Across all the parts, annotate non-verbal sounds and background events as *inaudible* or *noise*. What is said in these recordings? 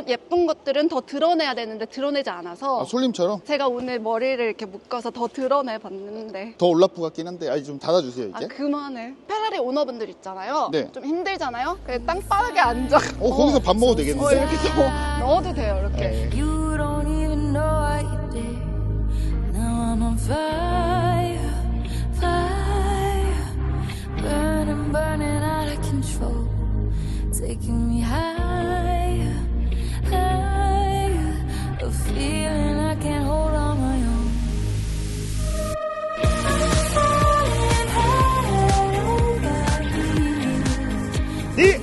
이런 예쁜 것들은 더 드러내야 되는데 드러내지 않아서 아, 솔님처럼? 제가 오늘 머리를 이렇게 묶어서 더 드러내 봤는데. 더 올라프 같긴 한데 아니 좀 닫아주세요 아 이제. 그만해. 페라리 오너분들 있잖아요. 네. 좀 힘들잖아요? 그래서 땅바닥에 앉아. 어 거기서 밥 먹어도 어, 되겠는데? 이렇게 더 넣어도 돼요 이렇게. 네. You don't even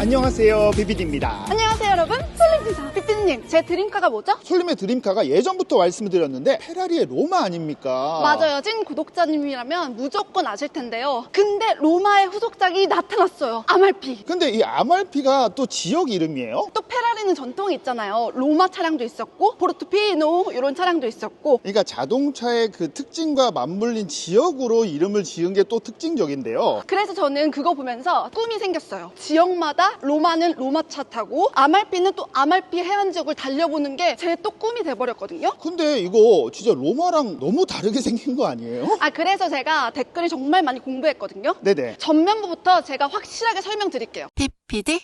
안녕하세요 비비디입니다. 안녕하세요 여러분 삐삐님 제 드림카가 뭐죠? 솔림의 드림카가 예전부터 말씀을 드렸는데 페라리의 로마 아닙니까 맞아요. 찐 구독자님이라면 무조건 아실 텐데요. 근데 로마의 후속작이 나타났어요. 아말피. 근데 이 아말피가 또 지역 이름이에요 또 페라리는 전통이 있잖아요. 로마 차량도 있었고 포르투피노 이런 차량도 있었고 그러니까 자동차의 그 특징과 맞물린 지역으로 이름을 지은 게 또 특징적인데요 그래서 저는 그거 보면서 꿈이 생겼어요. 지역마다 로마는 로마 차 타고 아말피는 또 아말피 해안 지역을 달려보는 게 제 또 꿈이 돼버렸거든요. 근데 이거 진짜 로마랑 너무 다르게 *laughs* 생긴 거 아니에요? 아 그래서 제가 댓글을 정말 많이 공부했거든요. 네네 전면부부터 제가 확실하게 설명드릴게요. PPD?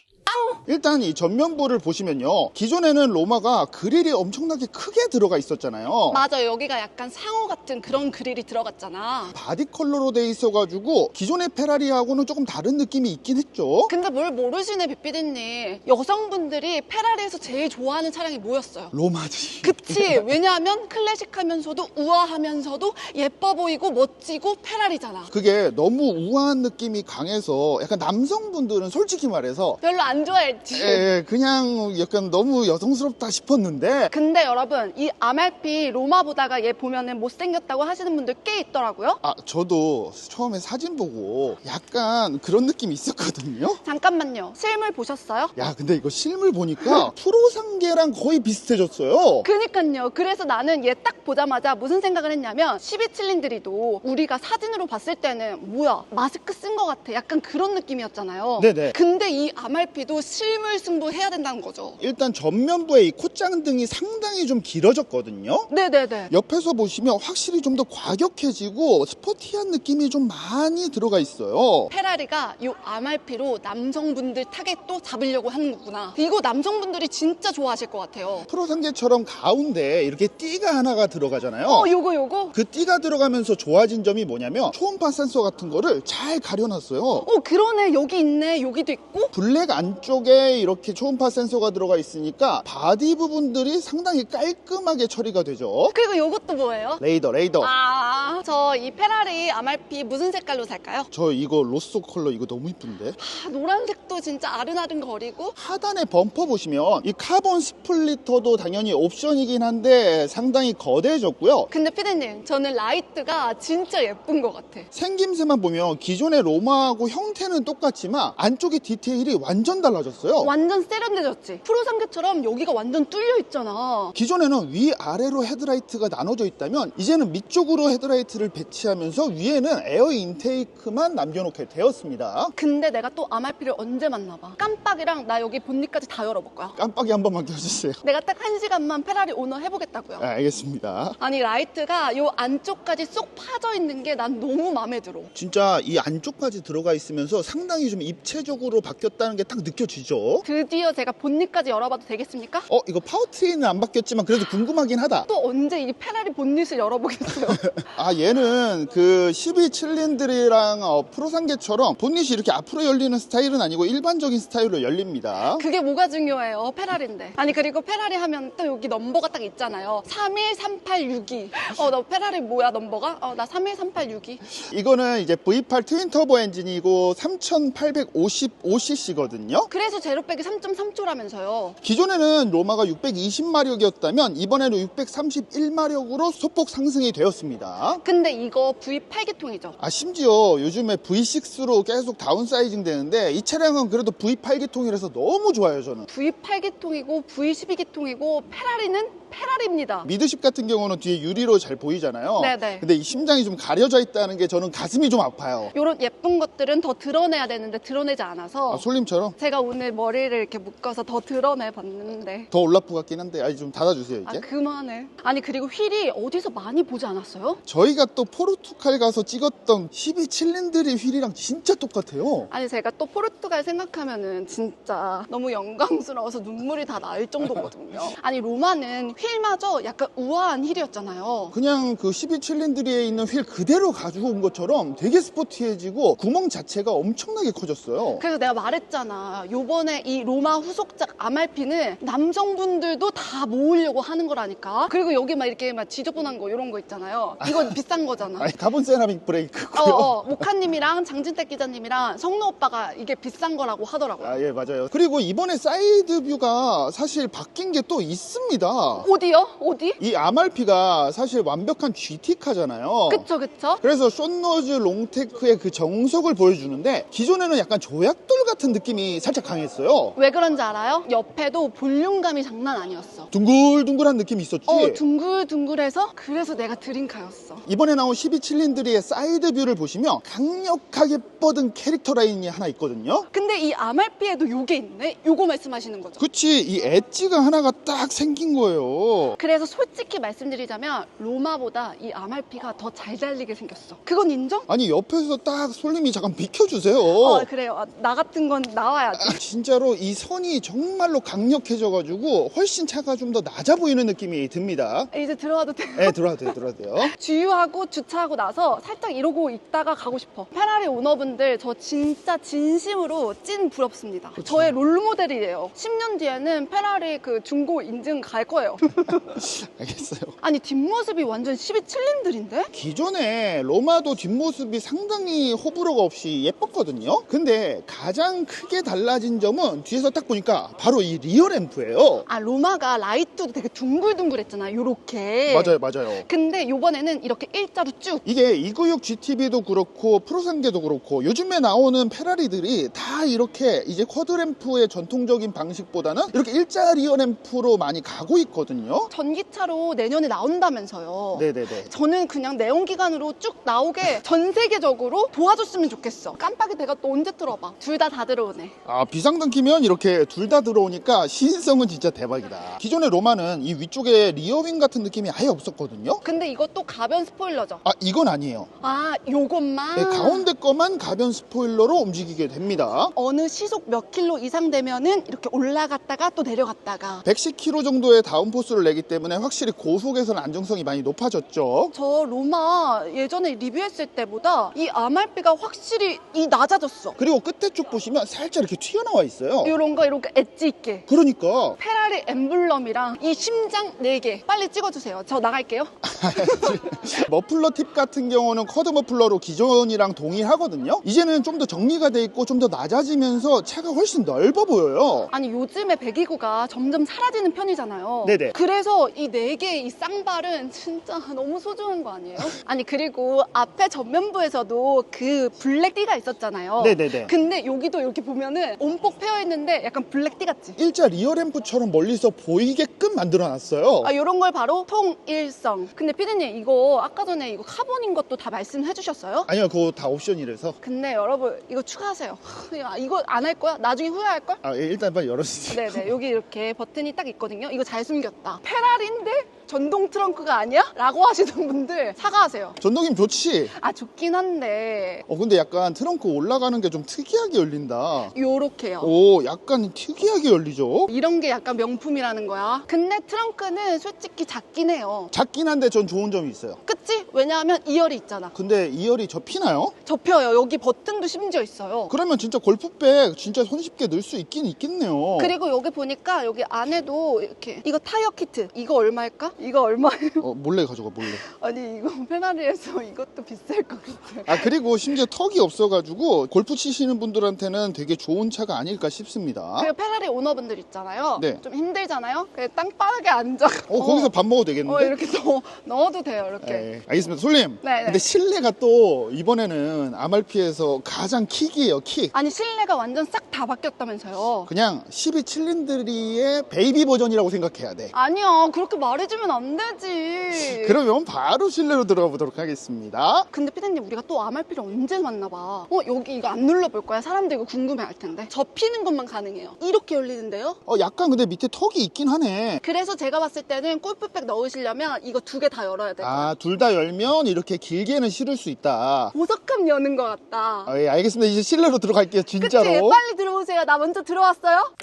일단 이 전면부를 보시면요 기존에는 로마가 그릴이 엄청나게 크게 들어가 있었잖아요 맞아요. 여기가 약간 상어 같은 그런 그릴이 들어갔잖아. 바디 컬러로 돼 있어가지고 기존의 페라리하고는 조금 다른 느낌이 있긴 했죠 근데 뭘 모르시네, 빅비디님. 여성분들이 페라리에서 제일 좋아하는 차량이 뭐였어요? 로마지 그치. 왜냐하면 클래식하면서도 우아하면서도 예뻐 보이고 멋지고 페라리잖아. 그게 너무 우아한 느낌이 강해서 약간 남성분들은 솔직히 말해서 별로 안 좋아했지. 예, 예, 그냥 약간 너무 여성스럽다 싶었는데 근데 여러분, 이 아말피 로마 보다가 얘 보면은 못생겼다고 하시는 분들 꽤 있더라고요. 아 저도 처음에 사진 보고 약간 그런 느낌이 있었거든요 잠깐만요. 실물 보셨어요? 야 근데 이거 실물 보니까 *laughs* 프로상계랑 거의 비슷해졌어요 그니까요. 그래서 나는 얘 딱 보자마자 무슨 생각을 했냐면 12칠린들이도 우리가 사진으로 봤을 때는 뭐야 마스크 쓴 것 같아. 약간 그런 느낌이었잖아요. 네네. 근데 이 아말피 도 실물 승부해야 된다는 거죠. 일단 전면부에 이 콧장 등이 상당히 좀 길어졌거든요 네네네. 옆에서 보시면 확실히 좀 더 과격해지고 스포티한 느낌이 좀 많이 들어가 있어요 페라리가 이 아말피로 남성분들 타겟도 잡으려고 하는 거구나. 이거 남성분들이 진짜 좋아하실 것 같아요. 프로상계처럼 가운데 이렇게 띠가 하나가 들어가잖아요 어, 요거 요거. 그 띠가 들어가면서 좋아진 점이 뭐냐면 초음파 센서 같은 거를 잘 가려놨어요 어, 그러네. 여기 있네. 여기도 있고. 블랙 안 쪽에 이렇게 초음파 센서가 들어가 있으니까 바디 부분들이 상당히 깔끔하게 처리가 되죠. 그리고 요것도 뭐예요? 레이더 레이더. 아, 저 이 페라리 아말피 무슨 색깔로 살까요? 저 이거 로쏘 컬러 이거 너무 이쁜데? 아, 노란색도 진짜 아른아른 거리고. 하단에 범퍼 보시면 이 카본 스플리터도 당연히 옵션이긴 한데 상당히 거대해졌고요. 근데 피디님 저는 라이트가 진짜 예쁜 것 같아. 생김새만 보면 기존의 로마하고 형태는 똑같지만 안쪽에 디테일이 완전 달라졌어요. 완전 세련돼졌지. 프로 상계처럼 여기가 완전 뚫려 있잖아. 기존에는 위아래로 헤드라이트가 나눠져 있다면 이제는 밑쪽으로 헤드라이트를 배치하면서 위에는 에어 인테이크만 남겨놓게 되었습니다. 근데 내가 또 아말피를 언제 만나봐? 깜빡이랑 나 여기 본닛까지 다 열어볼 거야. 깜빡이 한 번만 켜주세요. 내가 딱 한 시간만 페라리 오너 해보겠다고요. 아, 알겠습니다. 아니 라이트가 요 안쪽까지 쏙 파져 있는 게 난 너무 마음에 들어. 진짜 이 안쪽까지 들어가 있으면서 상당히 좀 입체적으로 바뀌었다는 게 딱 느껴지죠 드디어 제가 본닛까지 열어봐도 되겠습니까? 어 이거 파워트레인은 안 바뀌었지만 그래도 궁금하긴 하다 또 언제 이 페라리 본닛을 열어보겠어요 *laughs* 아 얘는 그 12칠린들이랑 어, 프로상계처럼 본닛이 이렇게 앞으로 열리는 스타일은 아니고 일반적인 스타일로 열립니다 그게 뭐가 중요해요? 페라리인데. 아니 그리고 페라리 하면 또 여기 넘버가 딱 있잖아요. 313862. 어, 너 페라리 뭐야 넘버가? 어, 나 313862. 이거는 이제 V8 트윈 터보 엔진이고 3855cc거든요 그래서 제로백이 3.3초라면서요. 기존에는 로마가 620마력이었다면 이번에는 631마력으로 소폭 상승이 되었습니다 근데 이거 V8기통이죠. 아 심지어 요즘에 V6로 계속 다운사이징 되는데 이 차량은 그래도 V8기통이라서 너무 좋아요 저는 V8기통이고 V12기통이고 페라리는 페라리입니다. 미드십 같은 경우는 뒤에 유리로 잘 보이잖아요 네네. 근데 이 심장이 좀 가려져 있다는 게 저는 가슴이 좀 아파요 이런 예쁜 것들은 더 드러내야 되는데 드러내지 않아서 아, 솔님처럼 제가 오늘 머리를 이렇게 묶어서 더 드러내 봤는데. 더 올라프 같긴 한데 아니 좀 닫아주세요 아 이제 그만해. 아니 그리고 휠이 어디서 많이 보지 않았어요? 저희가 또 포르투갈 가서 찍었던 12칠린들의 휠이랑 진짜 똑같아요 아니 제가 또 포르투갈 생각하면은 진짜 너무 영광스러워서 눈물이 다 날 정도거든요. *laughs* 아니 로마는 휠마저 약간 우아한 휠이었잖아요. 그냥 그 12칠린들에 있는 휠 그대로 가지고 온 것처럼 되게 스포티해지고 구멍 자체가 엄청나게 커졌어요 그래서 내가 말했잖아. 요번에 이 로마 후속작 아말피는 남성분들도 다 모으려고 하는 거라니까. 그리고 여기 막 이렇게 막 지저분한 거 이런 거 있잖아요. 이건 비싼 거잖아. 아니 카본 세라믹 어, 브레이크고요 어, 모카님이랑 장진택 기자님이랑 성노 오빠가 이게 비싼 거라고 하더라고요. 아, 예, 맞아요. 그리고 이번에 사이드 뷰가 사실 바뀐 게 또 있습니다. 어디요? 어디? 이 아말피가 사실 완벽한 GT카잖아요. 그쵸, 그쵸? 그래서 숏노즈 롱테크의 그 정석을 보여주는데 기존에는 약간 조약돌 같은 느낌이 살짝 강했어요. 왜 그런지 알아요? 옆에도 볼륨감이 장난 아니었어. 둥글둥글한 느낌이 있었지. 어, 둥글둥글해서 그래서 내가 드림카였어. 이번에 나온 12칠린들의 사이드 뷰를 보시면 강력하게 뻗은 캐릭터 라인이 하나 있거든요. 근데 이 아말피에도 요게 있네? 요거 말씀하시는 거죠? 그치, 이 엣지가 하나가 딱 생긴 거예요. 그래서 솔직히 말씀드리자면 로마보다 이 아말피가 더 잘 달리게 생겼어. 그건 인정? 아니, 옆에서 딱 솔님이 잠깐 비켜주세요. 어, 그래요. 아, 나 같은 건 나와야지. 아, 진짜로 이 선이 정말로 강력해져가지고 훨씬 차가 좀 더 낮아 보이는 느낌이 듭니다. 이제 들어와도 돼. 네, 들어와도 돼요, 들어와도 돼요. *laughs* 주유하고 주차하고 나서 살짝 이러고 있다가 가고 싶어. 페라리 오너분들 저 진짜 진심으로 찐 부럽습니다. 저의 롤모델이에요. 10년 뒤에는 페라리 그 중고 인증 갈 거예요. *laughs* 알겠어요. 아니 뒷모습이 완전 12칠린들인데? 기존에 로마도 뒷모습이 상당히 호불호가 없이 예뻤거든요. 근데 가장 크게 달라 진 점은 뒤에서 딱 보니까 바로 이 리어 램프예요. 아 로마가 라이트도 되게 둥글둥글했잖아. 요렇게. 맞아요, 맞아요. 근데 요번에는 이렇게 일자로 쭉. 이게 296 GTB도 그렇고 프로산계도 그렇고 요즘에 나오는 페라리들이 다 이렇게 이제 쿼드 램프의 전통적인 방식보다는 이렇게 일자 리어 램프로 많이 가고 있거든요. 전기차로 내년에 나온다면서요. 네네네. 저는 그냥 내연기관으로 쭉 나오게 전 세계적으로 도와줬으면 좋겠어. 깜빡이 내가 또 언제 틀어봐. 둘 다 다 들어오네. 아 비상등 키면 이렇게 둘 다 들어오니까 시인성은 진짜 대박이다. 기존의 로마는 이 위쪽에 리어윙 같은 느낌이 아예 없었거든요. 근데 이것도 가변 스포일러죠. 아 이건 아니에요. 아, 요것만. 네, 가운데 거만 가변 스포일러로 움직이게 됩니다. 어느 시속 몇 킬로 이상 되면은 이렇게 올라갔다가 또 내려갔다가. 110km 정도의 다운포스를 내기 때문에 확실히 고속에서는 안정성이 많이 높아졌죠. 저 로마 예전에 리뷰했을 때보다 이 아말피가 확실히 이 낮아졌어. 그리고 끝에 쪽 보시면 살짝 이렇게 튀어나와 있어요. 이런 거 이렇게 엣지 있게. 그러니까 페라리 엠블럼이랑 이 심장 4개 빨리 찍어주세요. 저 나갈게요. *laughs* 머플러 팁 같은 경우는 커드 머플러로 기존이랑 동일하거든요. 이제는 좀 더 정리가 돼 있고 좀 더 낮아지면서 차가 훨씬 넓어 보여요. 아니 요즘에 배기구가 점점 사라지는 편이잖아요. 네네. 그래서 이네 개의 이 쌍발은 진짜 너무 소중한 거 아니에요? *laughs* 아니 그리고 앞에 전면부에서도 그 블랙 띠가 있었잖아요. 네네네. 근데 여기도 이렇게 보면은 온폭 패여 있는데 약간 블랙 띠 같지? 일자 리어 램프처럼 멀리서 보이게끔 만들어 놨어요. 아, 이런 걸 바로 통일성. 근데 피디님, 이거 아까 전에 이거 카본인 것도 다 말씀해 주셨어요? 아니요, 그거 다 옵션이라서. 근데 여러분, 이거 추가하세요. 야, *laughs* 이거 안 할 거야? 나중에 후회할 걸? 아, 예, 일단 빨리 열어주세요. 네네, 여기 이렇게 버튼이 딱 있거든요. 이거 잘 숨겼다. 페라리인데? 전동 트렁크가 아니야? 라고 하시는 분들 사과하세요. 전동임 좋지? 아, 좋긴 한데, 어, 근데 약간 트렁크 올라가는 게 좀 특이하게 열린다. 요렇게요. 오, 약간 특이하게 열리죠? 이런 게 약간 명품이라는 거야. 근데 트렁크는 솔직히 작긴 해요. 작긴 한데 전 좋은 점이 있어요. 그치? 왜냐하면 이열이 있잖아. 근데 이열이 접히나요? 접혀요. 여기 버튼도 심지어 있어요. 그러면 진짜 골프백 진짜 손쉽게 넣을 수 있긴 있겠네요. 그리고 여기 보니까 여기 안에도 이렇게 이거 타이어 키트 이거 얼마일까? 이거 얼마예요? *laughs* 어, 몰래 가져가, 몰래. 아니 이거 페라리에서 이것도 비쌀 것 같아. 아, 그리고 심지어 턱이 없어가지고 골프 치시는 분들한테는 되게 좋은 차가 아닐까 싶습니다. 그리고 페라리 오너분들 있잖아요. 네. 좀 힘들잖아요. 그냥 땅바닥에 앉아. 어, 거기서 밥 먹어도 되겠는데? 어, 이렇게 넣어, 넣어도 돼요. 이렇게. 예. 네, 알겠습니다. 솔님. 네, 네. 근데 실내가 또 이번에는 아말피에서 가장 킥이에요, 킥. 아니 실내가 완전 싹 다 바뀌었다면서요. 그냥 12 칠린드리의 베이비 버전이라고 생각해야 돼. 아니야 그렇게 말해주면 안 되지. 그러면 바로 실내로 들어가 보도록 하겠습니다. 근데 피디님 우리가 또 아말피를 언제 만나 봐. 어 여기 이거 안 눌러볼 거야. 사람들 이거 궁금해 할 텐데. 접히는 것만 가능해요. 이렇게 열리는데요. 어, 약간 근데 밑에 턱이 있긴 하네. 그래서 제가 봤을 때는 골프백 넣으시려면 이거 두 개 다 열어야 돼. 아, 둘 다 열면 이렇게 길게는 실을 수 있다. 보석함 여는 것 같다. 아, 예, 알겠습니다. 이제 실내로 들어갈게요, 그치? 진짜로. 빨리 들어오세요. 나 먼저 들어왔어요.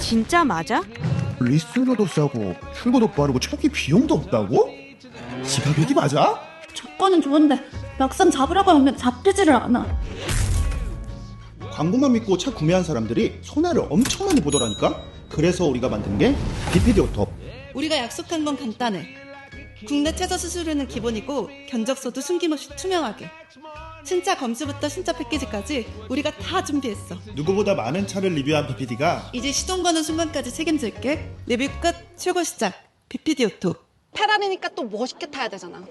진짜 맞아? 리스너도 싸고 출고도 빠르고 초기 비용도 없다고? 지가백이 맞아? 조건은 좋은데 막상 잡으려고 하면 잡히지를 않아. 광고만 믿고 차 구매한 사람들이 손해를 엄청 많이 보더라니까? 그래서 우리가 만든 게 BPD 오톱 우리가 약속한 건 간단해. 국내 최저 수수료는 기본이고 견적서도 숨김없이 투명하게. 신차 검수부터 신차 패키지까지 우리가 다 준비했어. 누구보다 많은 차를 리뷰한 BPD가 이제 시동 거는 순간까지 책임질게. 리뷰 끝, 출고 시작. BPD 오토. 페라리니까 또 멋있게 타야 되잖아.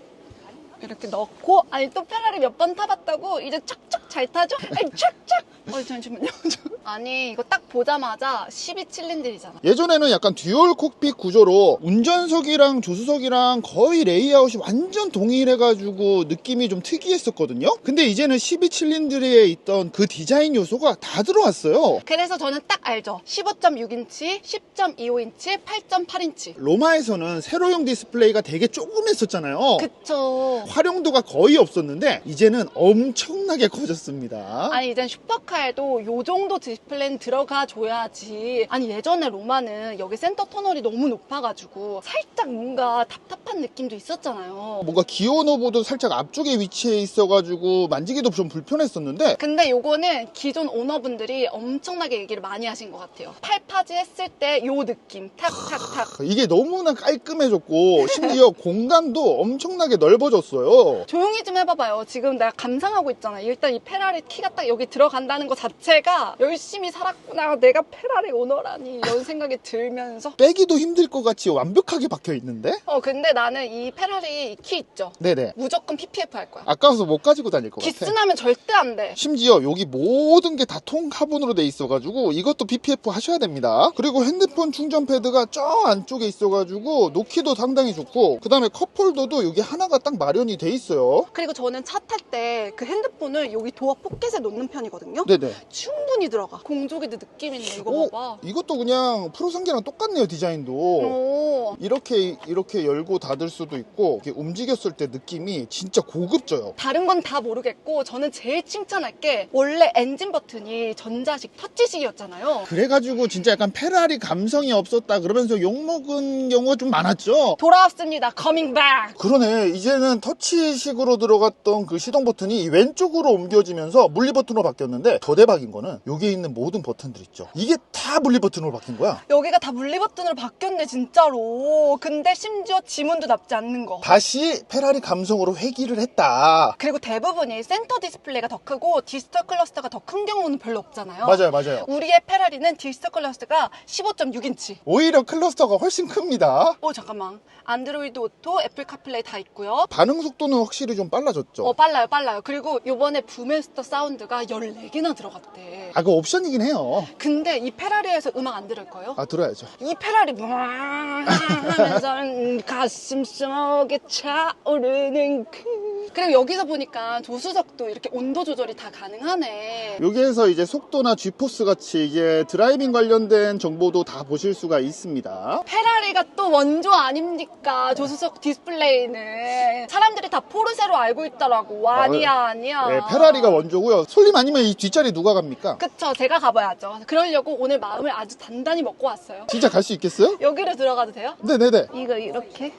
이렇게 넣고 아니 또 페라리 몇 번 타봤다고 이제 척척 잘 타죠? 아니 척척. 어 잠시만요. *laughs* 아니 이거 딱 보자마자 12 칠린들이잖아. 예전에는 약간 듀얼 콕핏 구조로 운전석이랑 조수석이랑 거의 레이아웃이 완전 동일해가지고 느낌이 좀 특이했었거든요. 근데 이제는 12 칠린드리에 있던 그 디자인 요소가 다 들어왔어요. 그래서 저는 딱 알죠. 15.6인치, 10.25인치, 8.8인치. 로마에서는 세로용 디스플레이가 되게 조금 했었잖아요. 그쵸. 활용도가 거의 없었는데 이제는 엄청나게 커졌 습니다. 아니 이젠 슈퍼카에도 요 정도 디스플레이는 들어가 줘야지 아니 예전에 로마는 여기 센터 터널이 너무 높아가지고 살짝 뭔가 답답한 느낌도 있었잖아요 뭔가 기어노브도 살짝 앞쪽에 위치해 있어가지고 만지기도 좀 불편했었는데 근데 요거는 기존 오너분들이 엄청나게 얘기를 많이 하신 것 같아요 팔파지 했을 때 요 느낌 탁탁탁 이게 너무나 깔끔해졌고 심지어 *laughs* 공간도 엄청나게 넓어졌어요. 조용히 좀 해봐봐요. 지금 내가 감상하고 있잖아. 일단 이 페라리 키가 딱 여기 들어간다는 것 자체가 열심히 살았구나. 내가 페라리 오너라니. 이런 생각이 들면서. 빼기도 힘들 것 같이 완벽하게 박혀 있는데? 어, 근데 나는 이 페라리 키 있죠? 네네. 무조건 PPF 할 거야. 아까워서 못 가지고 다닐 것 같아. 기스나면 절대 안 돼. 심지어 여기 모든 게 다 통카본으로 돼 있어가지고 이것도 PPF 하셔야 됩니다. 그리고 핸드폰 충전 패드가 저 안쪽에 있어가지고 놓기도 상당히 좋고 그 다음에 컵홀더도 여기 하나가 딱 마련이 돼 있어요. 그리고 저는 차 탈 때 그 핸드폰을 여기 도어 포켓에 놓는 편이거든요. 네네. 충분히 들어가. 공조기도 느낌인데 이거 오, 봐봐. 이것도 그냥 프로상계랑 똑같네요 디자인도. 오. 이렇게 이렇게 열고 닫을 수도 있고 이렇게 움직였을 때 느낌이 진짜 고급져요. 다른 건 다 모르겠고 저는 제일 칭찬할 게 원래 엔진 버튼이 전자식 터치식이었잖아요. 그래가지고 진짜 약간 페라리 감성이 없었다 그러면서 욕먹은 경우가 좀 많았죠. 돌아왔습니다. 커밍 백. 그러네. 이제는 터치식으로 들어갔던 그 시동 버튼이 왼쪽으로 옮겨지 면서 물리 버튼으로 바뀌었는데 더 대박인 거는 여기에 있는 모든 버튼들 있죠. 이게 다 물리 버튼으로 바뀐 거야. 여기가 다 물리 버튼으로 바뀌었네 진짜로. 근데 심지어 지문도 납지 않는 거. 다시 페라리 감성으로 회귀를 했다. 그리고 대부분이 센터 디스플레이가 더 크고 디지털 클러스터가 더 큰 경우는 별로 없잖아요. 맞아요, 맞아요. 우리의 페라리는 디지털 클러스터가 15.6인치. 오히려 클러스터가 훨씬 큽니다. 어 잠깐만. 안드로이드 오토, 애플 카플레이 다 있고요. 반응 속도는 확실히 좀 빨라졌죠. 어 빨라요 빨라요. 그리고 요번에 부메스터 사운드가 14개나 들어갔대. 아, 그 옵션이긴 해요. 근데 이 페라리에서 음악 안 들을 거예요? 아, 들어야죠. 이 페라리 와 하면서 가슴 속에 차오르는 그 그리고 여기서 보니까 조수석도 이렇게 온도 조절이 다 가능하네 여기에서 이제 속도나 G포스 같이 이게 드라이빙 관련된 정보도 다 보실 수가 있습니다. 페라리가 또 원조 아닙니까 조수석 디스플레이는 사람들이 다 포르쉐로 알고 있더라고 아니야 아니야 네, 페라리가 원조고요. 솔림 아니면 이 뒷자리 누가 갑니까? 그쵸 제가 가봐야죠 그러려고 오늘 마음을 아주 단단히 먹고 왔어요 진짜 갈 수 있겠어요? 여기로 들어가도 돼요? 네네네. 이거 이렇게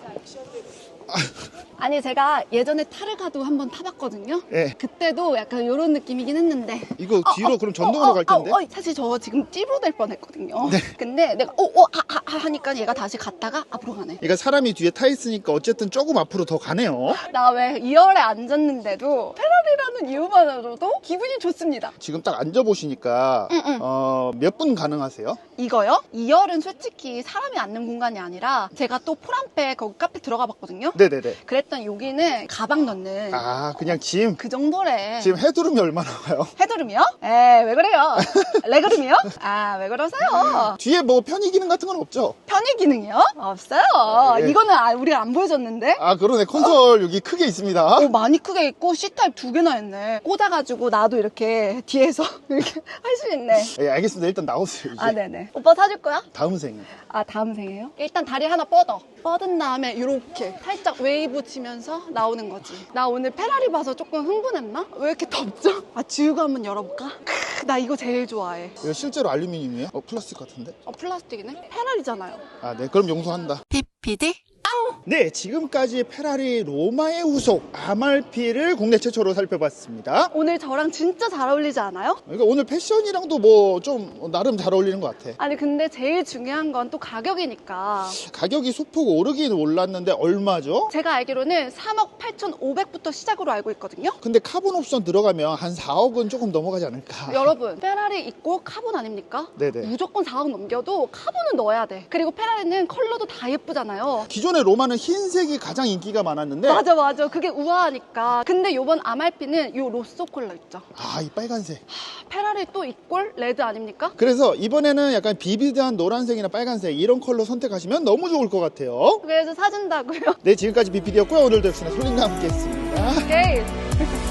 아니 제가 예전에 타르가도 한번 타봤거든요 예. 그때도 약간 이런 느낌이긴 했는데 이거 뒤로 어, 그럼 어, 전동으로 어, 갈 텐데. 어, 어, 사실 저 지금 찌부될 뻔했거든요 네. 근데 내가 오오 아, 아, 아 하니까 얘가 다시 갔다가 앞으로 가네 그러니까 사람이 뒤에 타 있으니까 어쨌든 조금 앞으로 더 가네요. 나 왜 2열에 앉았는데도 페라 리라는 이유만으로도 기분이 좋습니다 지금 딱 앉아보시니까 응, 응. 어, 몇 분 가능하세요? 이거요? 2열은 솔직히 사람이 앉는 공간이 아니라 제가 또 포란페 거기 카페 들어가 봤거든요 네네네. 그랬더니 여기는 가방 넣는 아, 그냥 짐. 그 정도래. 지금 해두름이 얼마나 가요? 해드름이요? 에, 왜 그래요? *laughs* 레그름이요? 아, 왜 그러세요? 뒤에 뭐 편의 기능 같은 건 없죠? 편의 기능이요? 없어요. 네. 이거는 아, 우리가 안 보여줬는데? 아, 그러네. 콘솔 여기 크게 있습니다. 오, 많이 크게 있고 C타입 두 개나 있네. 꽂아가지고 나도 이렇게 뒤에서 *laughs* 이렇게 할 수 있네. 예, 알겠습니다. 일단 나오세요. 이제. 아, 네네. 오빠 사줄 거야? 다음 생. 아, 다음 생이에요? 일단 다리 하나 뻗어. 뻗은 다음에 이렇게 살짝 웨이브 치면서 나오는 거지. 나 오늘 페라리 봐서 조금 흥분했나? 왜 이렇게 덥죠? 아, 지우고 한번 열어볼까? 크, 나 이거 제일 좋아해. 이거 실제로 알루미늄이에요? 어, 플라스틱 같은데? 어, 플라스틱이네? 페라리잖아요. 아, 네. 그럼 용서한다. PPD? 네, 지금까지 페라리 로마의 후속 아말피를 국내 최초로 살펴봤습니다. 오늘 저랑 진짜 잘 어울리지 않아요? 그러니까 오늘 패션이랑도 뭐 좀 나름 잘 어울리는 것 같아. 아니, 근데 제일 중요한 건 또 가격이니까. 가격이 소폭 오르긴 올랐는데 얼마죠? 제가 알기로는 3억 8,500부터 시작으로 알고 있거든요. 근데 카본 옵션 들어가면 한 4억은 조금 넘어가지 않을까? 여러분, 페라리 있고 카본 아닙니까? 네네. 무조건 4억 넘겨도 카본은 넣어야 돼. 그리고 페라리는 컬러도 다 예쁘잖아요. 기존의 로마는 흰색이 가장 인기가 많았는데 맞아, 맞아. 그게 우아하니까. 근데 요번 아말피는 요 로쏘 컬러 있죠. 아, 이 빨간색. 페라리 또 이꼴 레드 아닙니까? 그래서 이번에는 약간 비비드한 노란색이나 빨간색 이런 컬러 선택하시면 너무 좋을 것 같아요. 그래서 사준다고요. 네, 지금까지 비피디였고요. 오늘도 역시나 솔링과 함께 했습니다. 오케이.